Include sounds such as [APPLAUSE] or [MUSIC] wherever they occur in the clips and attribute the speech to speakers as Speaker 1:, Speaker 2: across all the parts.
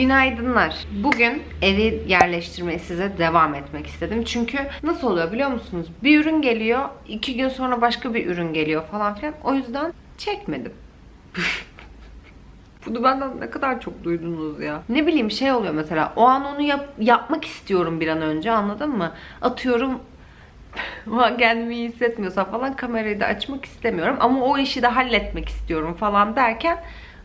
Speaker 1: Günaydınlar. Bugün evi yerleştirmeye size devam etmek istedim. Çünkü nasıl oluyor biliyor musunuz? Bir ürün geliyor, iki gün sonra başka bir ürün geliyor falan filan. O yüzden çekmedim. [LAUGHS] Bunu benden ne kadar çok duydunuz ya. Ne bileyim şey oluyor mesela. O an onu yap- yapmak istiyorum bir an önce anladın mı? Atıyorum [LAUGHS] kendimi iyi hissetmiyorsam falan kamerayı da açmak istemiyorum. Ama o işi de halletmek istiyorum falan derken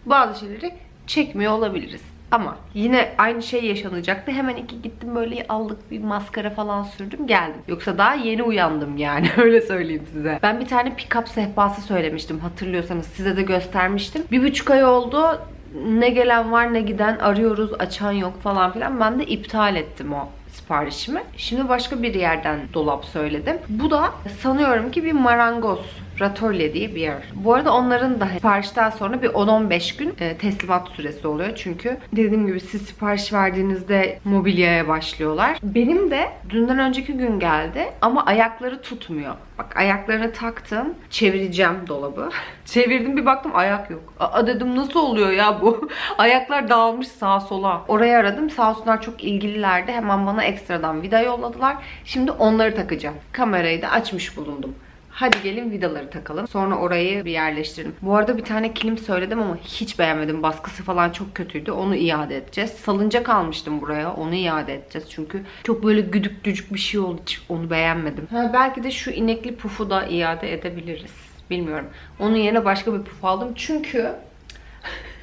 Speaker 1: bazı şeyleri çekmiyor olabiliriz. Ama yine aynı şey yaşanacaktı. Hemen iki gittim böyle aldık bir maskara falan sürdüm geldim. Yoksa daha yeni uyandım yani [LAUGHS] öyle söyleyeyim size. Ben bir tane pick-up sehpası söylemiştim hatırlıyorsanız size de göstermiştim. Bir buçuk ay oldu ne gelen var ne giden arıyoruz açan yok falan filan. Ben de iptal ettim o siparişimi. Şimdi başka bir yerden dolap söyledim. Bu da sanıyorum ki bir marangoz Ratolye diye bir yer. Bu arada onların da siparişten sonra bir 10-15 gün e, teslimat süresi oluyor. Çünkü dediğim gibi siz sipariş verdiğinizde mobilyaya başlıyorlar. Benim de dünden önceki gün geldi ama ayakları tutmuyor. Bak ayaklarını taktım. Çevireceğim dolabı. [LAUGHS] Çevirdim bir baktım ayak yok. Aa dedim nasıl oluyor ya bu? [LAUGHS] Ayaklar dağılmış sağa sola. Orayı aradım. Sağ olsunlar çok ilgililerdi. Hemen bana ekstradan vida yolladılar. Şimdi onları takacağım. Kamerayı da açmış bulundum. Hadi gelin vidaları takalım. Sonra orayı bir yerleştirelim. Bu arada bir tane kilim söyledim ama hiç beğenmedim. Baskısı falan çok kötüydü. Onu iade edeceğiz. Salıncak almıştım buraya. Onu iade edeceğiz. Çünkü çok böyle güdük dücük bir şey oldu. Hiç Onu beğenmedim. Ha, belki de şu inekli pufu da iade edebiliriz. Bilmiyorum. Onun yerine başka bir puf aldım. Çünkü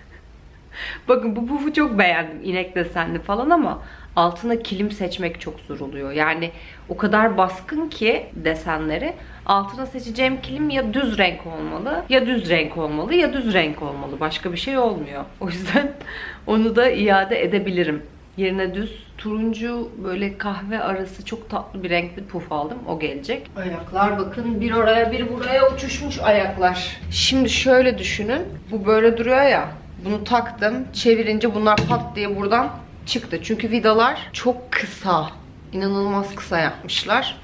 Speaker 1: [LAUGHS] Bakın bu pufu çok beğendim. inek desenli falan ama altına kilim seçmek çok zor oluyor. Yani o kadar baskın ki desenleri altına seçeceğim kilim ya düz renk olmalı ya düz renk olmalı ya düz renk olmalı. Başka bir şey olmuyor. O yüzden [LAUGHS] onu da iade edebilirim. Yerine düz turuncu böyle kahve arası çok tatlı bir renkli puf aldım. O gelecek. Ayaklar bakın bir oraya bir buraya uçuşmuş ayaklar. Şimdi şöyle düşünün. Bu böyle duruyor ya. Bunu taktım. Çevirince bunlar pat diye buradan çıktı. Çünkü vidalar çok kısa. İnanılmaz kısa yapmışlar.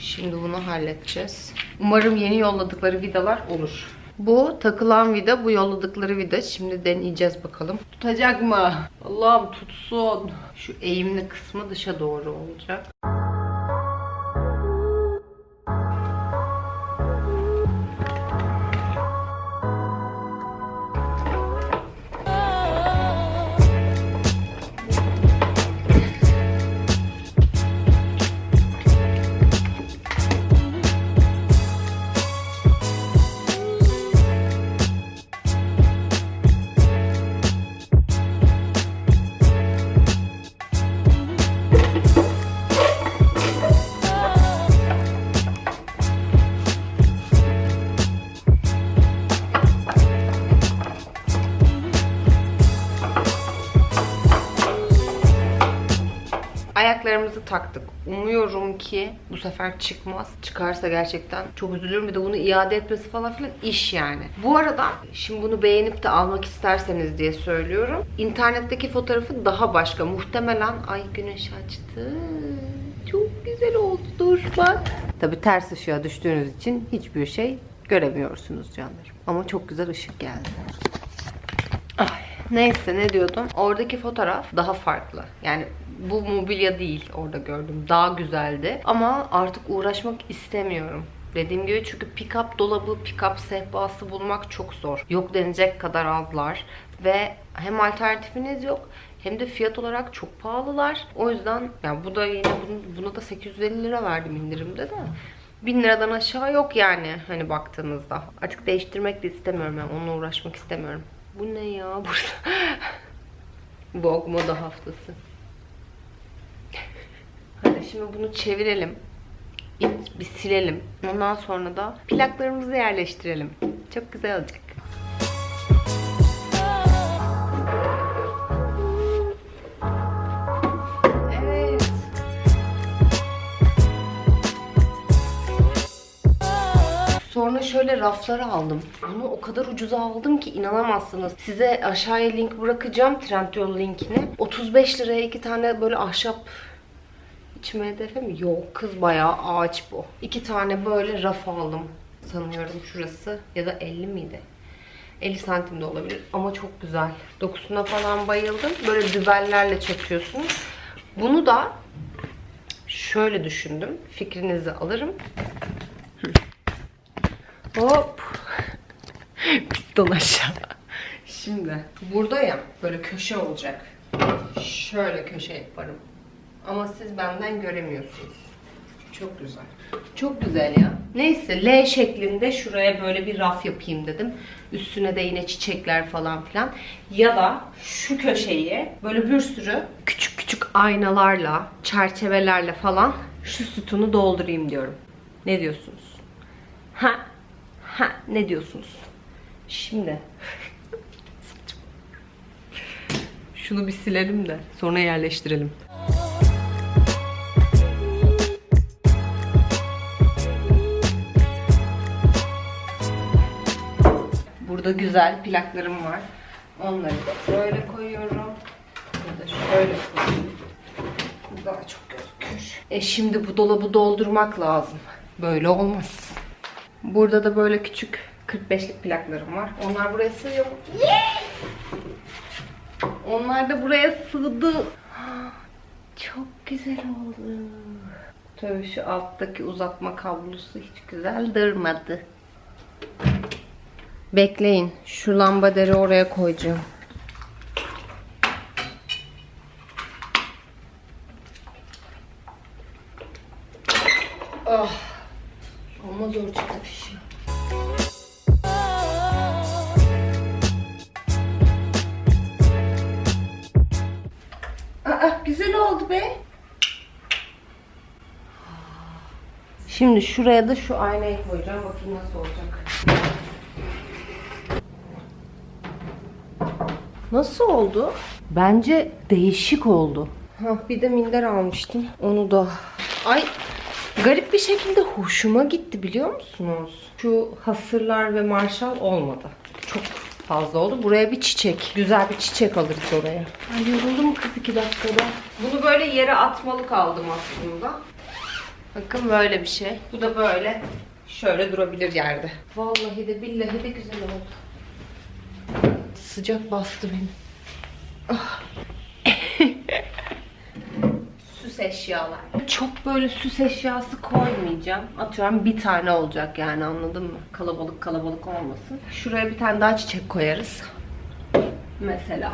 Speaker 1: Şimdi bunu halledeceğiz. Umarım yeni yolladıkları vidalar olur. Bu takılan vida, bu yolladıkları vida. Şimdi deneyeceğiz bakalım. Tutacak mı? Allah'ım tutsun. Şu eğimli kısmı dışa doğru olacak. Taktık. Umuyorum ki bu sefer çıkmaz. Çıkarsa gerçekten çok üzülürüm. Bir de bunu iade etmesi falan filan iş yani. Bu arada şimdi bunu beğenip de almak isterseniz diye söylüyorum. İnternetteki fotoğrafı daha başka. Muhtemelen ay güneş açtı. Çok güzel oldu. Dur bak. Tabi ters ışığa düştüğünüz için hiçbir şey göremiyorsunuz canlarım. Ama çok güzel ışık geldi. Ay, neyse ne diyordum? Oradaki fotoğraf daha farklı. Yani bu mobilya değil orada gördüm. Daha güzeldi. Ama artık uğraşmak istemiyorum. Dediğim gibi çünkü pick-up dolabı, pick-up sehpası bulmak çok zor. Yok denecek kadar azlar. Ve hem alternatifiniz yok hem de fiyat olarak çok pahalılar. O yüzden yani bu da yine bunu, buna da 850 lira verdim indirimde de. 1000 liradan aşağı yok yani hani baktığınızda. Artık değiştirmek de istemiyorum yani onunla uğraşmak istemiyorum. Bu ne ya burada? [LAUGHS] Vogue moda haftası. Şimdi bunu çevirelim. Bir silelim. Ondan sonra da plaklarımızı yerleştirelim. Çok güzel olacak. Sonra şöyle rafları aldım. Bunu o kadar ucuza aldım ki inanamazsınız. Size aşağıya link bırakacağım. Trendyol linkini. 35 liraya iki tane böyle ahşap İçime hedefe mi? Yok kız bayağı ağaç bu. İki tane böyle raf aldım sanıyorum şurası. Ya da 50 miydi? 50 santim de olabilir ama çok güzel. Dokusuna falan bayıldım. Böyle dübellerle çekiyorsunuz. Bunu da şöyle düşündüm. Fikrinizi alırım. Hop. Piston aşağı. Şimdi burada ya böyle köşe olacak. Şöyle köşe yaparım. Ama siz benden göremiyorsunuz. Çok güzel. Çok güzel ya. Neyse L şeklinde şuraya böyle bir raf yapayım dedim. Üstüne de yine çiçekler falan filan. Ya da şu köşeyi böyle bir sürü küçük küçük aynalarla, çerçevelerle falan şu sütunu doldurayım diyorum. Ne diyorsunuz? Ha? Ha? Ne diyorsunuz? Şimdi [LAUGHS] şunu bir silelim de sonra yerleştirelim. Burada güzel plaklarım var. Onları da böyle koyuyorum. Ya da şöyle koyayım. Bu Daha çok gözükür. E şimdi bu dolabı doldurmak lazım. Böyle olmaz. Burada da böyle küçük 45'lik plaklarım var. Onlar buraya sığıyor? Onlar da buraya sığdı. Çok güzel oldu. Tabii şu alttaki uzatma kablosu hiç güzel durmadı. Bekleyin. Şu lambaları oraya koyacağım. Ah. Ama zor çıktı fişi. Aa, güzel oldu be. Şimdi şuraya da şu aynayı koyacağım. Bakayım nasıl olacak. Nasıl oldu? Bence değişik oldu. Ha, bir de minder almıştım. Onu da. Ay garip bir şekilde hoşuma gitti biliyor musunuz? Şu hasırlar ve marşal olmadı. Çok fazla oldu. Buraya bir çiçek. Güzel bir çiçek alırız oraya. Ay yoruldum kız iki dakikada. Bunu böyle yere atmalık aldım aslında. Bakın böyle bir şey. Bu da böyle. Şöyle durabilir yerde. Vallahi de billahi de güzel oldu. Sıcak bastı beni. Ah. [LAUGHS] süs eşyalar. Çok böyle süs eşyası koymayacağım. Atıyorum bir tane olacak yani anladın mı? Kalabalık kalabalık olmasın. Şuraya bir tane daha çiçek koyarız. Mesela.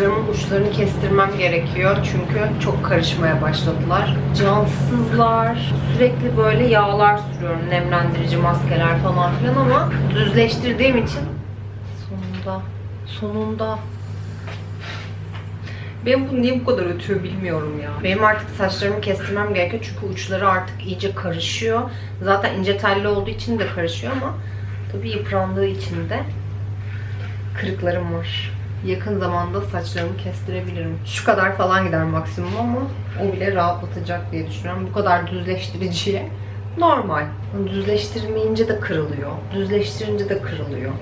Speaker 1: Saçlarımın uçlarını kestirmem gerekiyor. Çünkü çok karışmaya başladılar. Cansızlar. Sürekli böyle yağlar sürüyorum. Nemlendirici maskeler falan filan ama düzleştirdiğim için sonunda sonunda benim bu niye bu kadar ötüyor bilmiyorum ya. Benim artık saçlarımı kestirmem gerekiyor çünkü uçları artık iyice karışıyor. Zaten ince telli olduğu için de karışıyor ama tabii yıprandığı için de kırıklarım var. Yakın zamanda saçlarımı kestirebilirim. Şu kadar falan gider maksimum ama o bile rahatlatacak diye düşünüyorum. Bu kadar düzleştiriciye normal. Düzleştirmeyince de kırılıyor. Düzleştirince de kırılıyor.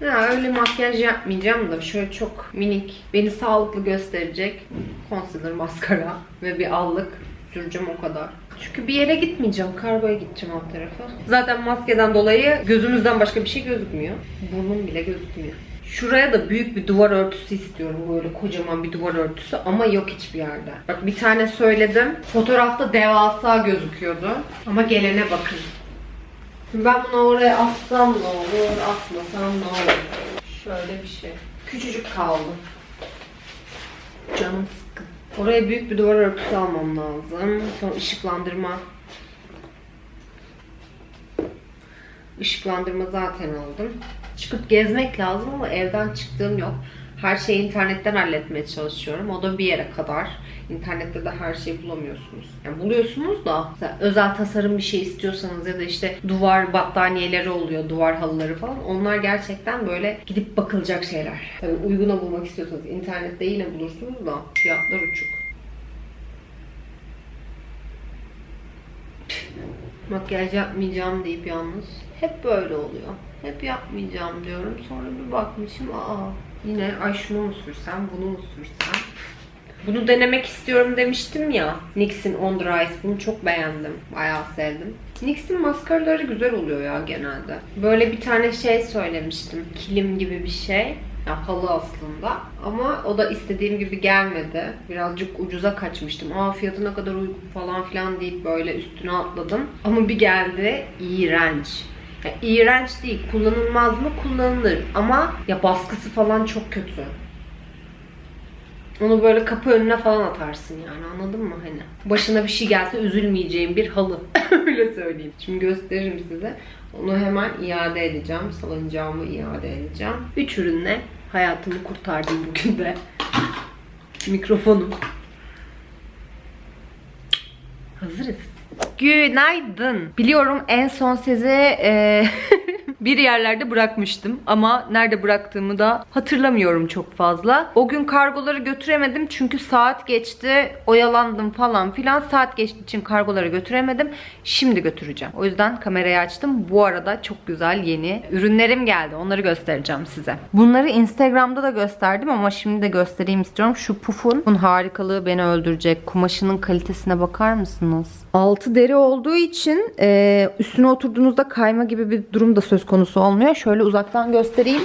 Speaker 1: Ya öyle makyaj yapmayacağım da şöyle çok minik, beni sağlıklı gösterecek concealer maskara ve bir allık süreceğim o kadar. Çünkü bir yere gitmeyeceğim. Kargoya gideceğim alt tarafa. Zaten maskeden dolayı gözümüzden başka bir şey gözükmüyor. Burnum bile gözükmüyor. Şuraya da büyük bir duvar örtüsü istiyorum. Böyle kocaman bir duvar örtüsü ama yok hiçbir yerde. Bak bir tane söyledim. Fotoğrafta devasa gözüküyordu. Ama gelene bakın. Ben bunu oraya assam ne olur, asmasam ne olur. Şöyle bir şey. Küçücük kaldı. Canım. Oraya büyük bir duvar örtüsü almam lazım. Sonra ışıklandırma. Işıklandırma zaten aldım. Çıkıp gezmek lazım ama evden çıktığım yok. Her şeyi internetten halletmeye çalışıyorum. O da bir yere kadar. İnternette de her şeyi bulamıyorsunuz. Yani buluyorsunuz da özel tasarım bir şey istiyorsanız ya da işte duvar battaniyeleri oluyor, duvar halıları falan. Onlar gerçekten böyle gidip bakılacak şeyler. Tabii uyguna bulmak istiyorsanız internette yine bulursunuz da fiyatlar uçuk. Makyaj yapmayacağım deyip yalnız hep böyle oluyor. Hep yapmayacağım diyorum. Sonra bir bakmışım aa yine ay şunu mu sürsem bunu mu sürsem. Bunu denemek istiyorum demiştim ya. NYX'in On Ice. Bunu çok beğendim. Bayağı sevdim. NYX'in maskaraları güzel oluyor ya genelde. Böyle bir tane şey söylemiştim. Kilim gibi bir şey. Ya halı aslında. Ama o da istediğim gibi gelmedi. Birazcık ucuza kaçmıştım. Aa fiyatı ne kadar uygun falan filan deyip böyle üstüne atladım. Ama bir geldi. iğrenç. Ya, iğrenç değil. Kullanılmaz mı? Kullanılır. Ama ya baskısı falan çok kötü. Onu böyle kapı önüne falan atarsın yani anladın mı hani? Başına bir şey gelse üzülmeyeceğim bir halı. [LAUGHS] Öyle söyleyeyim. Şimdi gösteririm size. Onu hemen iade edeceğim. Salıncağımı iade edeceğim. Üç ürünle hayatımı kurtardım bugün de. [LAUGHS] Mikrofonum. Hazırız. Günaydın. Biliyorum en son sizi e, [LAUGHS] bir yerlerde bırakmıştım ama nerede bıraktığımı da hatırlamıyorum çok fazla. O gün kargoları götüremedim çünkü saat geçti, oyalandım falan filan. Saat geçtiği için kargoları götüremedim. Şimdi götüreceğim. O yüzden kamerayı açtım. Bu arada çok güzel yeni ürünlerim geldi. Onları göstereceğim size. Bunları Instagram'da da gösterdim ama şimdi de göstereyim istiyorum. Şu pufun bunun harikalığı beni öldürecek. Kumaşının kalitesine bakar mısınız? Altı deri olduğu için e, üstüne oturduğunuzda kayma gibi bir durum da söz konusu olmuyor. Şöyle uzaktan göstereyim.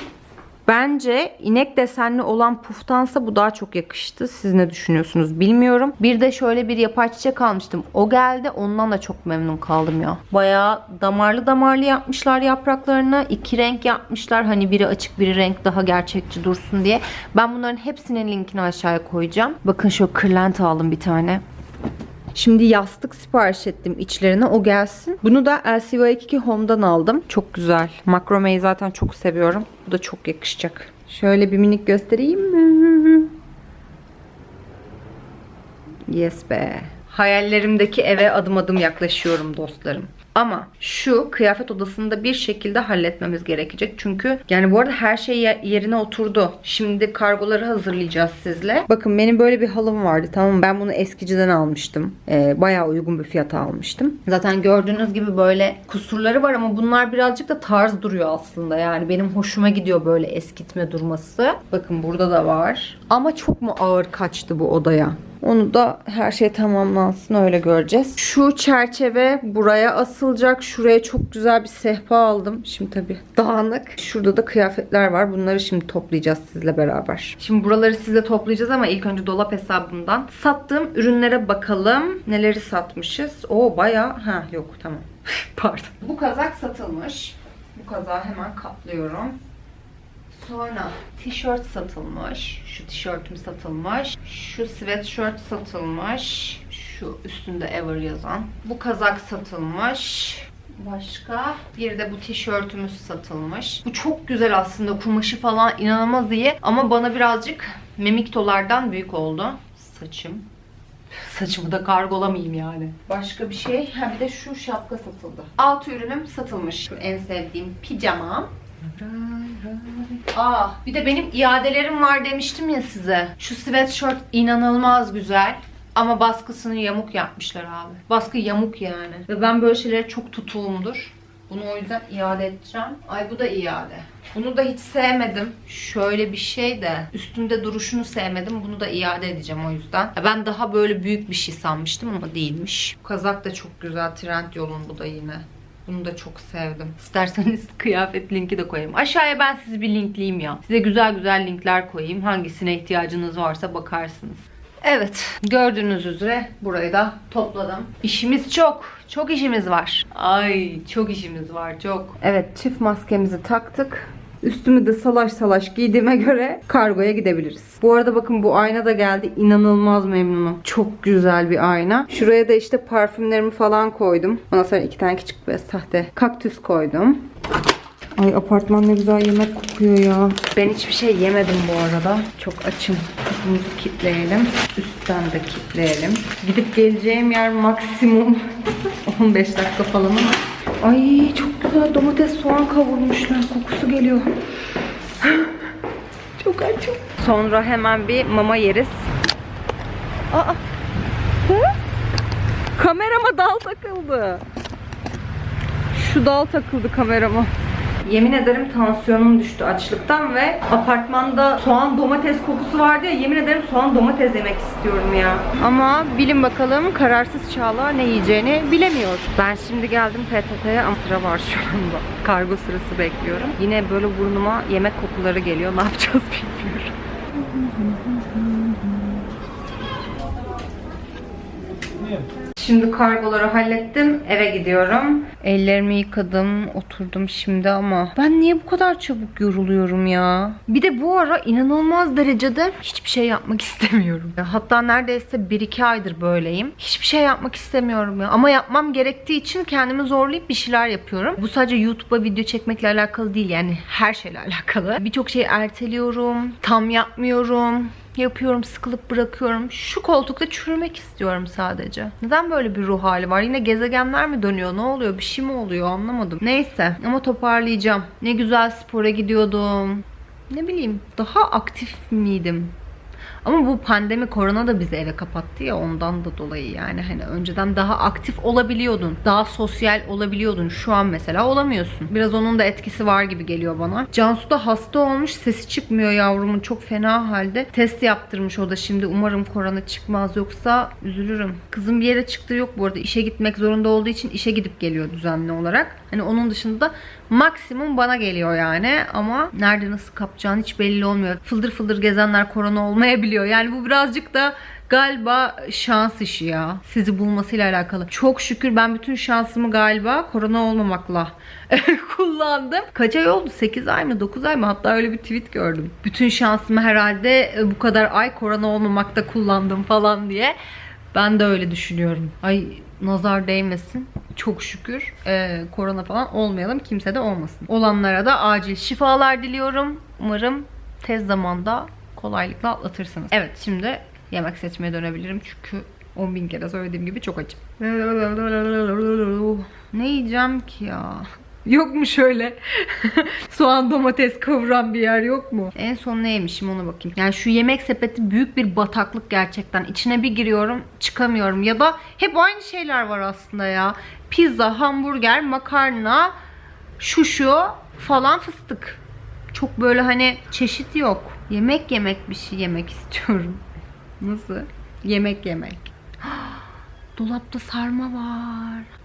Speaker 1: Bence inek desenli olan puftansa bu daha çok yakıştı. Siz ne düşünüyorsunuz bilmiyorum. Bir de şöyle bir yapay çiçek almıştım. O geldi. Ondan da çok memnun kaldım ya. Bayağı damarlı damarlı yapmışlar yapraklarını. İki renk yapmışlar. Hani biri açık biri renk daha gerçekçi dursun diye. Ben bunların hepsinin linkini aşağıya koyacağım. Bakın şu kırlent aldım bir tane. Şimdi yastık sipariş ettim içlerine. O gelsin. Bunu da LCY22 Home'dan aldım. Çok güzel. Makromeyi zaten çok seviyorum. Bu da çok yakışacak. Şöyle bir minik göstereyim mi? Yes be. Hayallerimdeki eve adım adım yaklaşıyorum dostlarım. Ama şu kıyafet odasını da bir şekilde halletmemiz gerekecek. Çünkü yani bu arada her şey ye- yerine oturdu. Şimdi kargoları hazırlayacağız sizle. Bakın benim böyle bir halım vardı tamam? Ben bunu eskiciden almıştım. Ee, bayağı uygun bir fiyata almıştım. Zaten gördüğünüz gibi böyle kusurları var ama bunlar birazcık da tarz duruyor aslında. Yani benim hoşuma gidiyor böyle eskitme durması. Bakın burada da var. Ama çok mu ağır kaçtı bu odaya? Onu da her şey tamamlansın öyle göreceğiz. Şu çerçeve buraya asılacak. Şuraya çok güzel bir sehpa aldım. Şimdi tabii dağınık. Şurada da kıyafetler var. Bunları şimdi toplayacağız sizle beraber. Şimdi buraları sizle toplayacağız ama ilk önce dolap hesabından sattığım ürünlere bakalım. Neleri satmışız? Oo bayağı. Ha yok tamam. [LAUGHS] Pardon. Bu kazak satılmış. Bu kazağı hemen katlıyorum. Sonra tişört satılmış. Şu tişörtüm satılmış. Şu sweatshirt satılmış. Şu üstünde Ever yazan. Bu kazak satılmış. Başka bir de bu tişörtümüz satılmış. Bu çok güzel aslında. Kumaşı falan inanılmaz iyi. Ama bana birazcık memiktolardan büyük oldu. Saçım. Saçımı da kargolamayayım yani. Başka bir şey. Ha bir de şu şapka satıldı. Altı ürünüm satılmış. En sevdiğim pijamam. Aa, bir de benim iadelerim var demiştim ya size. Şu sweatshirt inanılmaz güzel. Ama baskısını yamuk yapmışlar abi. Baskı yamuk yani. Ve ben böyle şeylere çok tutuğumdur. Bunu o yüzden iade edeceğim. Ay bu da iade. Bunu da hiç sevmedim. Şöyle bir şey de üstünde duruşunu sevmedim. Bunu da iade edeceğim o yüzden. Ben daha böyle büyük bir şey sanmıştım ama değilmiş. Kazak da çok güzel. Trend yolun bu da yine. Bunu da çok sevdim. İsterseniz [LAUGHS] kıyafet linki de koyayım. Aşağıya ben sizi bir linkleyeyim ya. Size güzel güzel linkler koyayım. Hangisine ihtiyacınız varsa bakarsınız. Evet, gördüğünüz üzere burayı da topladım. İşimiz çok. Çok işimiz var. Ay, çok işimiz var, çok. Evet, çift maskemizi taktık. Üstümü de salaş salaş giydiğime göre kargoya gidebiliriz. Bu arada bakın bu ayna da geldi. İnanılmaz memnunum. Çok güzel bir ayna. Şuraya da işte parfümlerimi falan koydum. Ondan sonra iki tane küçük bir sahte kaktüs koydum. Ay apartman ne güzel yemek kokuyor ya. Ben hiçbir şey yemedim bu arada. Çok açım. Kapımızı kilitleyelim. Üstten de kilitleyelim. Gidip geleceğim yer maksimum [LAUGHS] 15 dakika falan ama. Ay çok güzel domates soğan kavurmuşlar. Kokusu geliyor. [GASPS] çok açım. Sonra hemen bir mama yeriz. Aa. Hı? Kamerama dal takıldı. Şu dal takıldı kamerama. Yemin ederim tansiyonum düştü açlıktan ve apartmanda soğan domates kokusu vardı ya yemin ederim soğan domates yemek istiyorum ya. Ama bilin bakalım kararsız Çağla ne yiyeceğini bilemiyor. Ben şimdi geldim PTT'ye ama sıra var şu anda. Kargo sırası bekliyorum. Yine böyle burnuma yemek kokuları geliyor. [LAUGHS] Ne yapacağız bilmiyorum. Şimdi kargoları hallettim. Eve gidiyorum. Ellerimi yıkadım. Oturdum şimdi ama ben niye bu kadar çabuk yoruluyorum ya? Bir de bu ara inanılmaz derecede hiçbir şey yapmak [LAUGHS] istemiyorum. Hatta neredeyse 1-2 aydır böyleyim. Hiçbir şey yapmak istemiyorum ya. Ama yapmam gerektiği için kendimi zorlayıp bir şeyler yapıyorum. Bu sadece YouTube'a video çekmekle alakalı değil. Yani her şeyle [LAUGHS] alakalı. Birçok şeyi erteliyorum. Tam yapmıyorum. Yapıyorum, sıkılıp bırakıyorum. Şu koltukta çürümek istiyorum sadece. Neden böyle bir ruh hali var? Yine gezegenler mi dönüyor? Ne oluyor? Bir şey mi oluyor? Anlamadım. Neyse ama toparlayacağım. Ne güzel spora gidiyordum. Ne bileyim daha aktif miydim? Ama bu pandemi korona da bizi eve kapattı ya ondan da dolayı yani hani önceden daha aktif olabiliyordun. Daha sosyal olabiliyordun. Şu an mesela olamıyorsun. Biraz onun da etkisi var gibi geliyor bana. Cansu da hasta olmuş. Sesi çıkmıyor yavrumun. Çok fena halde. Test yaptırmış o da şimdi. Umarım korona çıkmaz yoksa üzülürüm. Kızım bir yere çıktı yok bu arada. İşe gitmek zorunda olduğu için işe gidip geliyor düzenli olarak. Hani onun dışında maksimum bana geliyor yani ama nerede nasıl kapacağını hiç belli olmuyor. Fıldır fıldır gezenler korona olmayabiliyor. Yani bu birazcık da galiba şans işi ya. Sizi bulmasıyla alakalı. Çok şükür ben bütün şansımı galiba korona olmamakla [LAUGHS] kullandım. Kaç ay oldu? 8 ay mı? 9 ay mı? Hatta öyle bir tweet gördüm. Bütün şansımı herhalde bu kadar ay korona olmamakta kullandım falan diye. Ben de öyle düşünüyorum. Ay nazar değmesin. Çok şükür e, korona falan olmayalım. Kimse de olmasın. Olanlara da acil şifalar diliyorum. Umarım tez zamanda kolaylıkla atlatırsınız. Evet şimdi yemek seçmeye dönebilirim. Çünkü 10 bin kere söylediğim gibi çok açım. Ne yiyeceğim ki ya? Yok mu şöyle [LAUGHS] soğan domates kavuran bir yer yok mu? En son ne yemişim ona bakayım. Yani şu yemek sepeti büyük bir bataklık gerçekten. İçine bir giriyorum çıkamıyorum. Ya da hep aynı şeyler var aslında ya. Pizza, hamburger, makarna, şu şu falan fıstık. Çok böyle hani çeşit yok. Yemek yemek bir şey yemek [LAUGHS] istiyorum. Nasıl? Yemek yemek. [GASPS] Dolapta sarma var.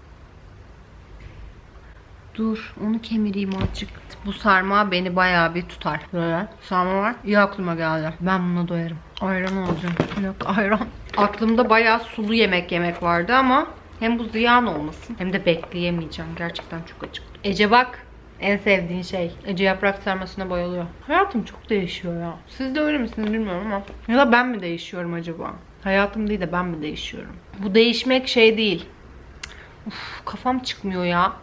Speaker 1: Dur onu kemireyim azıcık. Bu sarma beni bayağı bir tutar. Böyle sarma var. İyi aklıma geldi. Ben buna doyarım. Ayran alacağım. Yok ayran. Aklımda bayağı sulu yemek yemek vardı ama hem bu ziyan olmasın hem de bekleyemeyeceğim. Gerçekten çok acıktım. Ece bak. En sevdiğin şey. Ece yaprak sarmasına bayılıyor. Hayatım çok değişiyor ya. Siz de öyle misiniz bilmiyorum ama. Ya da ben mi değişiyorum acaba? Hayatım değil de ben mi değişiyorum? Bu değişmek şey değil. Uf, kafam çıkmıyor ya.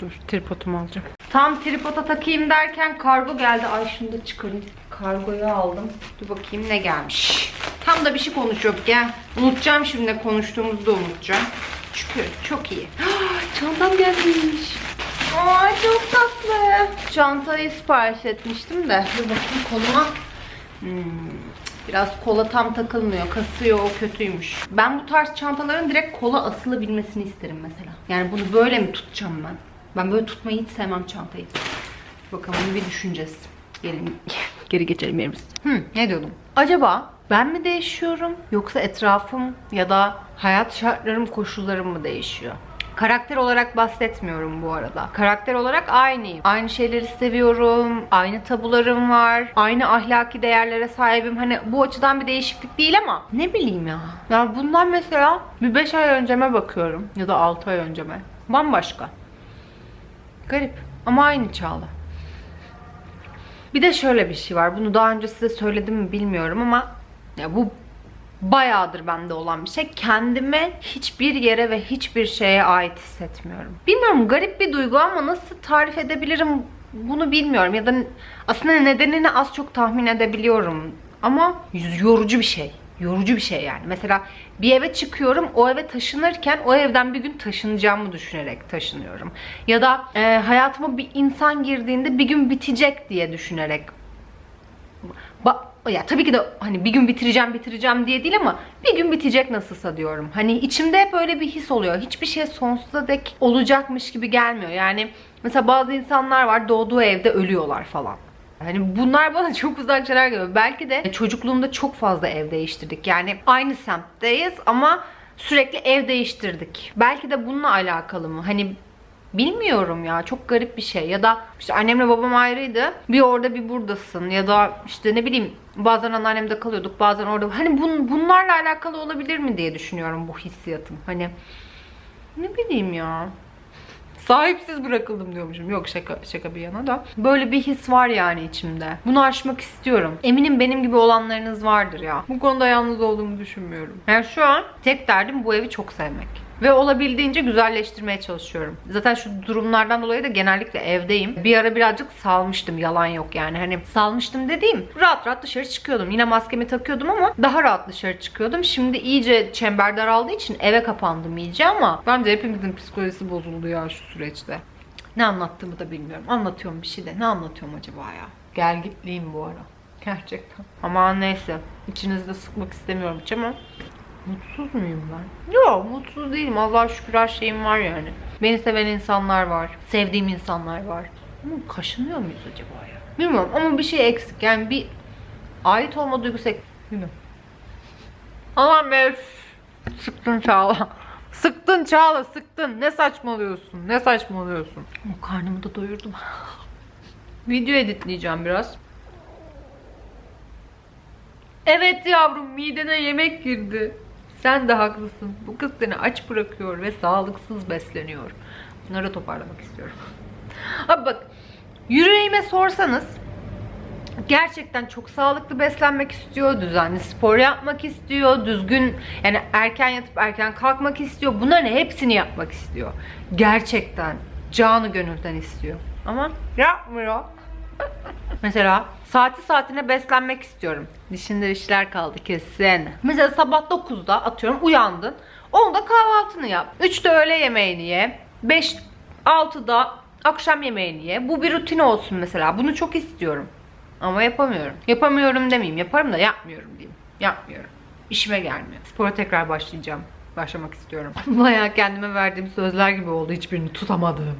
Speaker 1: Dur tripodumu alacağım. Tam tripoda takayım derken kargo geldi. Ay şunu da çıkarayım. Kargoyu aldım. Dur bakayım ne gelmiş. Tam da bir şey konuşuyorduk ya. Unutacağım şimdi konuştuğumuzu da unutacağım. Şükür çok iyi. [GASPS] Çantam gelmiş. Ay çok tatlı. Çantayı sipariş etmiştim de. Dur bakayım koluma. Hmm, Biraz kola tam takılmıyor. Kasıyor o kötüymüş. Ben bu tarz çantaların direkt kola asılabilmesini isterim mesela. Yani bunu böyle mi tutacağım ben? Ben böyle tutmayı hiç sevmem çantayı. Bakalım bir düşüneceğiz. Gelin, [LAUGHS] geri geçelim yerimize. Hı, ne diyordum? Acaba ben mi değişiyorum yoksa etrafım ya da hayat şartlarım, koşullarım mı değişiyor? Karakter olarak bahsetmiyorum bu arada. Karakter olarak aynıyım. Aynı şeyleri seviyorum. Aynı tabularım var. Aynı ahlaki değerlere sahibim. Hani bu açıdan bir değişiklik değil ama ne bileyim ya. Ya bundan mesela bir 5 ay önceme bakıyorum. Ya da 6 ay önceme. Bambaşka. Garip. Ama aynı Çağla. Bir de şöyle bir şey var. Bunu daha önce size söyledim mi bilmiyorum ama ya bu bayağıdır bende olan bir şey. Kendime hiçbir yere ve hiçbir şeye ait hissetmiyorum. Bilmiyorum garip bir duygu ama nasıl tarif edebilirim bunu bilmiyorum. Ya da aslında nedenini az çok tahmin edebiliyorum. Ama yorucu bir şey. Yorucu bir şey yani. Mesela bir eve çıkıyorum, o eve taşınırken o evden bir gün taşınacağımı düşünerek taşınıyorum. Ya da e, hayatıma bir insan girdiğinde bir gün bitecek diye düşünerek Ba- ya tabii ki de hani bir gün bitireceğim bitireceğim diye değil ama bir gün bitecek nasılsa diyorum. Hani içimde hep öyle bir his oluyor. Hiçbir şey sonsuza dek olacakmış gibi gelmiyor. Yani mesela bazı insanlar var doğduğu evde ölüyorlar falan. Hani bunlar bana [LAUGHS] çok uzak şeyler geliyor. Belki de çocukluğumda çok fazla ev değiştirdik. Yani aynı semtteyiz ama sürekli ev değiştirdik. Belki de bununla alakalı mı? Hani Bilmiyorum ya çok garip bir şey ya da işte annemle babam ayrıydı bir orada bir buradasın ya da işte ne bileyim bazen anneannemde kalıyorduk bazen orada hani bun, bunlarla alakalı olabilir mi diye düşünüyorum bu hissiyatım hani ne bileyim ya sahipsiz bırakıldım diyormuşum. Yok şaka şaka bir yana da. Böyle bir his var yani içimde. Bunu aşmak istiyorum. Eminim benim gibi olanlarınız vardır ya. Bu konuda yalnız olduğumu düşünmüyorum. Yani şu an tek derdim bu evi çok sevmek. Ve olabildiğince güzelleştirmeye çalışıyorum. Zaten şu durumlardan dolayı da genellikle evdeyim. Bir ara birazcık salmıştım yalan yok yani. Hani salmıştım dediğim rahat rahat dışarı çıkıyordum. Yine maskemi takıyordum ama daha rahat dışarı çıkıyordum. Şimdi iyice çember daraldığı için eve kapandım iyice ama bence hepimizin psikolojisi bozuldu ya şu süreçte. Ne anlattığımı da bilmiyorum. Anlatıyorum bir şey de. Ne anlatıyorum acaba ya? Gel gitliyim bu ara. Gerçekten. Ama neyse. İçinizde sıkmak istemiyorum hiç ama Mutsuz muyum ben? Yok mutsuz değilim. Allah'a şükür her şeyim var yani. Beni seven insanlar var. Sevdiğim insanlar var. Ama kaşınıyor muyuz acaba ya? Bilmiyorum ama bir şey eksik. Yani bir ait olma duygusu eksik. Bilmiyorum. Aman be. Sıktın Çağla. Sıktın Çağla sıktın. Ne saçmalıyorsun? Ne saçmalıyorsun? O karnımı da doyurdum. Video editleyeceğim biraz. Evet yavrum midene yemek girdi. Sen de haklısın. Bu kız seni aç bırakıyor ve sağlıksız besleniyor. Bunları toparlamak istiyorum. Abi bak yüreğime sorsanız gerçekten çok sağlıklı beslenmek istiyor, düzenli spor yapmak istiyor, düzgün yani erken yatıp erken kalkmak istiyor. Bunların hepsini yapmak istiyor. Gerçekten canı gönülden istiyor. Ama yapmıyor. [LAUGHS] Mesela saati saatine beslenmek istiyorum. Dişinde işler kaldı kesin. Mesela sabah 9'da atıyorum uyandın. 10'da kahvaltını yap. 3'te öğle yemeğini ye. 5 6'da akşam yemeğini ye. Bu bir rutin olsun mesela. Bunu çok istiyorum. Ama yapamıyorum. Yapamıyorum demeyeyim. Yaparım da yapmıyorum diyeyim. Yapmıyorum. İşime gelmiyor. Spora tekrar başlayacağım. Başlamak istiyorum. [LAUGHS] Bayağı kendime verdiğim sözler gibi oldu. Hiçbirini tutamadım.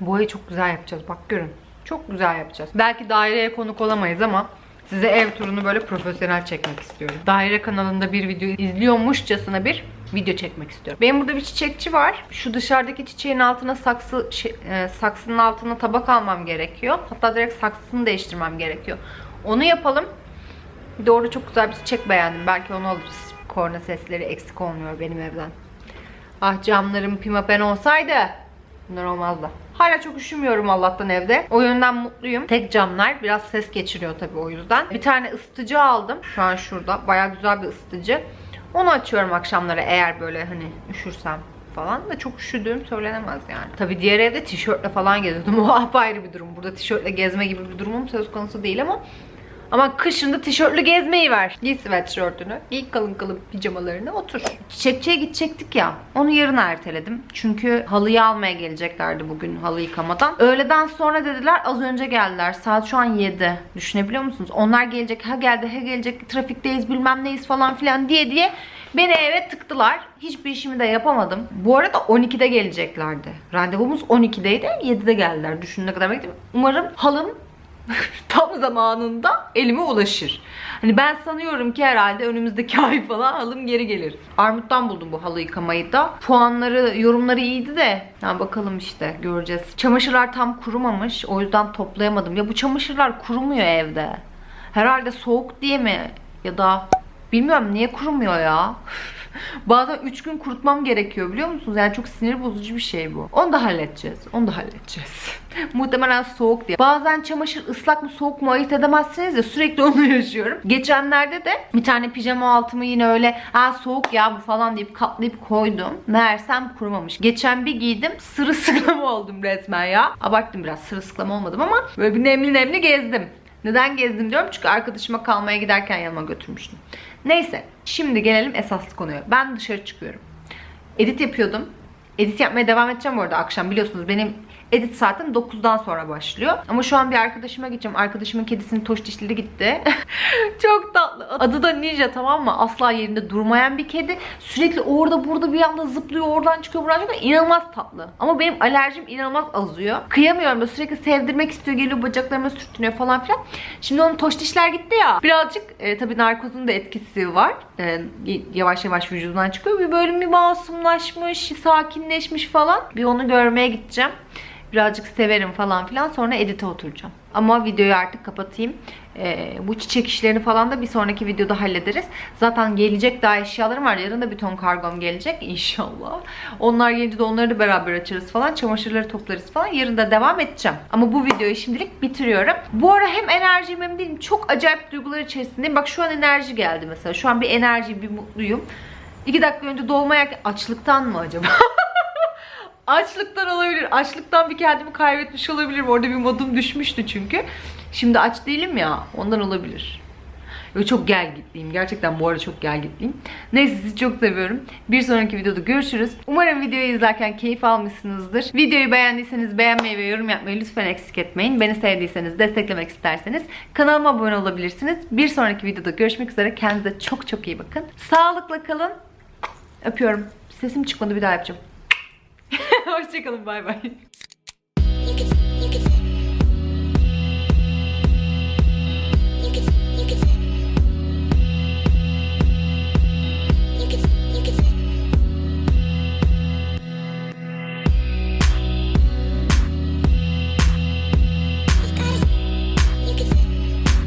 Speaker 1: Bu ayı çok güzel yapacağız. Bak görün. Çok güzel yapacağız. Belki daireye konuk olamayız ama size ev turunu böyle profesyonel çekmek istiyorum. Daire kanalında bir video izliyormuşçasına bir video çekmek istiyorum. Benim burada bir çiçekçi var. Şu dışarıdaki çiçeğin altına saksı şey, e, saksının altına tabak almam gerekiyor. Hatta direkt saksısını değiştirmem gerekiyor. Onu yapalım. Bir de orada çok güzel bir çiçek beğendim. Belki onu alırız. Korna sesleri eksik olmuyor benim evden. Ah camlarım pimapen olsaydı bunlar olmazdı. Hala çok üşümüyorum Allah'tan evde. O yönden mutluyum. Tek camlar biraz ses geçiriyor tabii o yüzden. Bir tane ısıtıcı aldım. Şu an şurada. Baya güzel bir ısıtıcı. Onu açıyorum akşamları eğer böyle hani üşürsem falan da çok üşüdüğüm söylenemez yani. Tabii diğer evde tişörtle falan geziyordum. [LAUGHS] O apayrı bir durum. Burada tişörtle gezme gibi bir durumum söz konusu değil ama ama kışında tişörtlü gezmeyi ver. Giy sweatshirtünü, giy kalın kalın pijamalarını, otur. Çiçekçiye gidecektik ya, onu yarına erteledim. Çünkü halıyı almaya geleceklerdi bugün halı yıkamadan. Öğleden sonra dediler, az önce geldiler. Saat şu an 7. Düşünebiliyor musunuz? Onlar gelecek, ha geldi, ha gelecek, trafikteyiz, bilmem neyiz falan filan diye diye Beni eve tıktılar. Hiçbir işimi de yapamadım. Bu arada 12'de geleceklerdi. Randevumuz 12'deydi. 7'de geldiler. Düşünün ne kadar bekledim. Umarım halım [LAUGHS] tam zamanında elime ulaşır. Hani ben sanıyorum ki herhalde önümüzdeki [LAUGHS] ay falan halım geri gelir. Armut'tan buldum bu halı yıkamayı da. Puanları, yorumları iyiydi de. Ya bakalım işte göreceğiz. Çamaşırlar tam kurumamış. O yüzden toplayamadım. Ya bu çamaşırlar kurumuyor evde. Herhalde soğuk diye mi? Ya da bilmiyorum niye kurumuyor ya? [LAUGHS] Bazen 3 gün kurutmam gerekiyor biliyor musunuz? Yani çok sinir bozucu bir şey bu. Onu da halledeceğiz. Onu da halledeceğiz. [LAUGHS] Muhtemelen soğuk diye. Bazen çamaşır ıslak mı soğuk mu ayırt edemezsiniz ya sürekli [LAUGHS] onu yaşıyorum. Geçenlerde de bir tane pijama altımı yine öyle ha soğuk ya bu falan deyip katlayıp koydum. Meğersem kurumamış. Geçen bir giydim sırılsıklam oldum resmen ya. Abarttım biraz sırılsıklam olmadım ama böyle bir nemli nemli gezdim. Neden gezdim diyorum çünkü arkadaşıma kalmaya giderken yanıma götürmüştüm. Neyse şimdi gelelim esaslı konuya. Ben dışarı çıkıyorum. Edit yapıyordum. Edit yapmaya devam edeceğim bu arada akşam biliyorsunuz benim edit saatim 9'dan sonra başlıyor. Ama şu an bir arkadaşıma gideceğim. Arkadaşımın kedisinin toş dişleri gitti. [LAUGHS] Çok tatlı. Adı da Ninja tamam mı? Asla yerinde durmayan bir kedi. Sürekli orada burada bir anda zıplıyor. Oradan çıkıyor buradan çıkıyor. İnanılmaz tatlı. Ama benim alerjim inanılmaz azıyor. Kıyamıyorum da sürekli sevdirmek istiyor. Geliyor bacaklarıma sürtünüyor falan filan. Şimdi onun toş dişler gitti ya. Birazcık e, tabii narkozun da etkisi var. E, yavaş yavaş vücudundan çıkıyor. Bir böyle bir masumlaşmış, sakinleşmiş falan. Bir onu görmeye gideceğim. Birazcık severim falan filan. Sonra edite oturacağım. Ama videoyu artık kapatayım. Ee, bu çiçek işlerini falan da bir sonraki videoda hallederiz. Zaten gelecek daha eşyalarım var. Yarın da bir ton kargom gelecek [LAUGHS] inşallah. Onlar gelince de onları da beraber açarız falan. Çamaşırları toplarız falan. Yarın da devam edeceğim. Ama bu videoyu şimdilik bitiriyorum. Bu ara hem enerjim hem değilim. Çok acayip duygular içerisindeyim. Bak şu an enerji geldi mesela. Şu an bir enerji, bir mutluyum. İki dakika önce dolmayak açlıktan mı acaba? [LAUGHS] Açlıktan olabilir. Açlıktan bir kendimi kaybetmiş olabilirim. Orada bir modum düşmüştü çünkü. Şimdi aç değilim ya. Ondan olabilir. Ve çok gel gitliyim. Gerçekten bu arada çok gel gitliyim. Neyse sizi çok seviyorum. Bir sonraki videoda görüşürüz. Umarım videoyu izlerken keyif almışsınızdır. Videoyu beğendiyseniz beğenmeyi ve yorum yapmayı lütfen eksik etmeyin. Beni sevdiyseniz, desteklemek isterseniz kanalıma abone olabilirsiniz. Bir sonraki videoda görüşmek üzere. Kendinize çok çok iyi bakın. Sağlıkla kalın. Öpüyorum. Sesim çıkmadı bir daha yapacağım. [LAUGHS] Hoşçakalın bay bay.